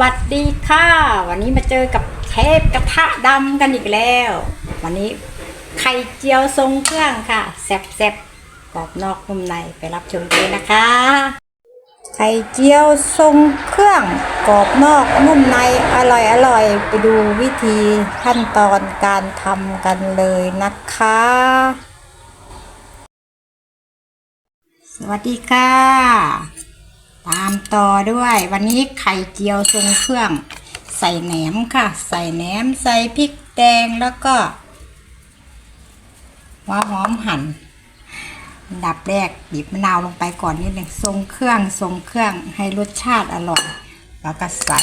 วัสดีค่ะ วันนี้มาเจอกับเทปกระทะดำกันอีกแล้ว วันนี้ไข่เจียวทรงเครื่องค่ะแซ่บๆกรอบนอกนุ่มในไปรับชมกันเลยนะคะ ไข่เจียวทรงเครื่องกรอบนอกนุ่มในอร่อยอร่อยไปดูวิธีขั้นตอนการทำกันเลยนะคะ สวัสดีค่ะ ตามต่อด้วย วันนี้ไข่เจียวทรงเครื่อง ใส่แหนมค่ะ ใส่แหนมใส่พริกแดงแล้วก็หัวหอมหั่นอันดับแรกบีบมะนาวลงไปก่อนนิดหนึ่งทรงเครื่องทรงเครื่องให้รสชาติอร่อย แล้วก็ใส่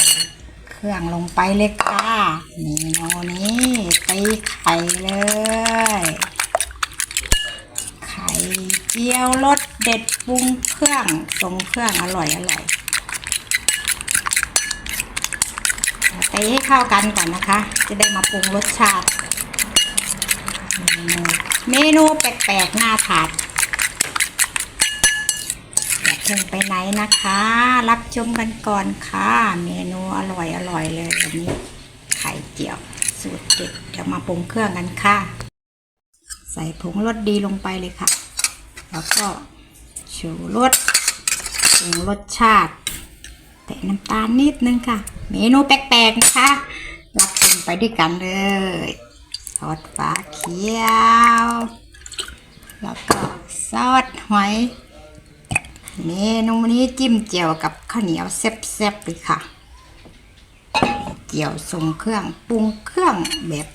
เครื่องลงไปเลยค่ะนี่โนนี้ตีไข่เลย ไข่ เจียวรสเด็ดปรุงเครื่องทรงเครื่องอร่อยอร่อยตีให้เข้ากันก่อนนะคะ จะได้มาปรุงรสชาติ เมนูแปลกๆน่าทานอย่าเพิ่งไปไหนนะคะ รับชมกันก่อนค่ะ เมนูอร่อยอร่อยเลยวันนี้ไข่เจียว สูตรเด็ดเดี๋ยวมาปรุงเครื่องกันค่ะ ใส่ผงรสดีลงไปเลยค่ะ แล้วก็ชูรสปรุงรสชาติแต่น้ำตาลนิดนึงค่ะ เมนูแปลกๆนะคะ รับชมไปด้วยกันเลยซอสฟ้าเขียว แล้วก็ซอสหอยเมนูนี้จิ้มเจียวกับข้าวเหนียวแซ่บๆเลยค่ะ เจียวทรงเครื่องปรุงเครื่องแบบ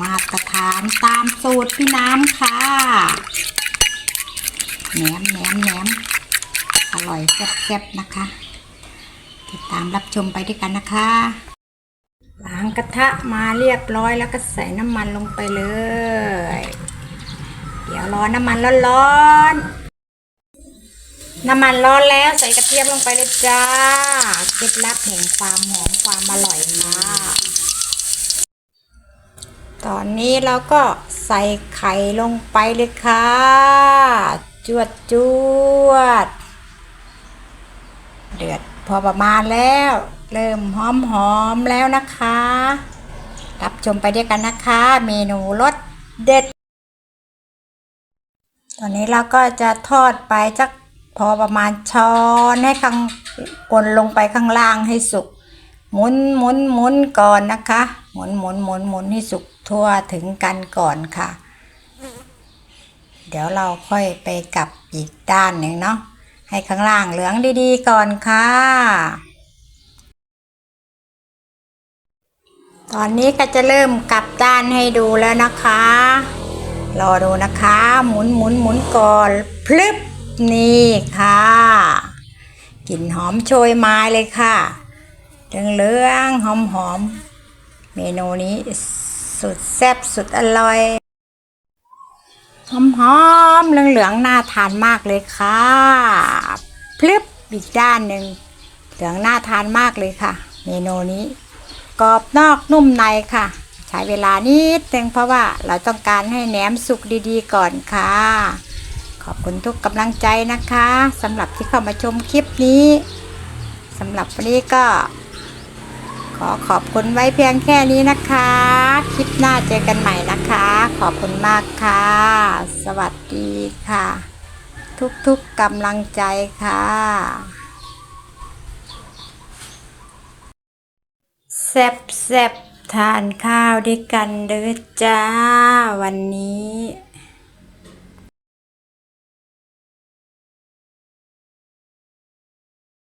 มาตรฐานตามสูตรพี่น้ำค่ะแหนมแหนมแหนมอร่อยแซ่บๆนะคะ ติดตามรับชมไปด้วยกันนะคะล้างกระทะมาเรียบร้อยแล้วก็ใส่น้ำมันลงไปเลย เดี๋ยวรอน้ำมันร้อนๆน้ำมันร้อนแล้วใส่กระเทียมลงไปเลยจ้าเคล็ดลับแห่งความหอมความอร่อยค่ะ ตอนนี้เราก็ใส่ไข่ลงไปเลยค่ะ จวดจวด เดือดพอประมาณแล้ว เริ่มหอมหอมแล้วนะคะ รับชมไปด้วยกันนะคะ เมนูรสเด็ด ตอนนี้เราก็จะทอดไปสักพอประมาณช้อนให้ข้างกลลงไปข้างล่างให้สุก หมุนหมุนหมุนก่อนนะคะ หมุนหมุนหมุนหมุนให้สุกทั่วถึงกันก่อนค่ะ เดี๋ยวเราค่อยไปกลับอีกด้านหนึ่งเนาะให้ข้างล่างเหลืองดีๆก่อนค่ะ ตอนนี้ก็จะเริ่มกลับด้านให้ดูแล้วนะคะ รอดูนะคะ หมุนหมุนหมุนก่อนพลึบนี่ค่ะกลิ่นหอมโชยมาเลยค่ะเหลืองเหองหอมหอมๆ เมนูนี้สุดแซ่บสุดอร่อยหอมหอมๆเหลืองเหลืองๆน่าทานมากเลยค่ะพลึบอีกด้านหนึ่งเหลืองน่าทานมากเลยค่ะ เมนูนี้กรอบนอกนุ่มในค่ะ ใช้เวลานิดนึงเพราะว่าเราต้องการให้แหนมสุกดีๆก่อนค่ะ ขอบคุณทุกกำลังใจนะคะสำหรับที่เข้ามาชมคลิปนี้สำหรับวันนี้ก็ ขอขอบคุณไว้เพียงแค่นี้นะคะ คลิปหน้าเจอกันใหม่นะคะ ขอบคุณมากค่ะ สวัสดีค่ะ ทุกๆกกำลังใจค่ะแซบแซบทานข้าวด้วยกันเด้อจ้า วันนี้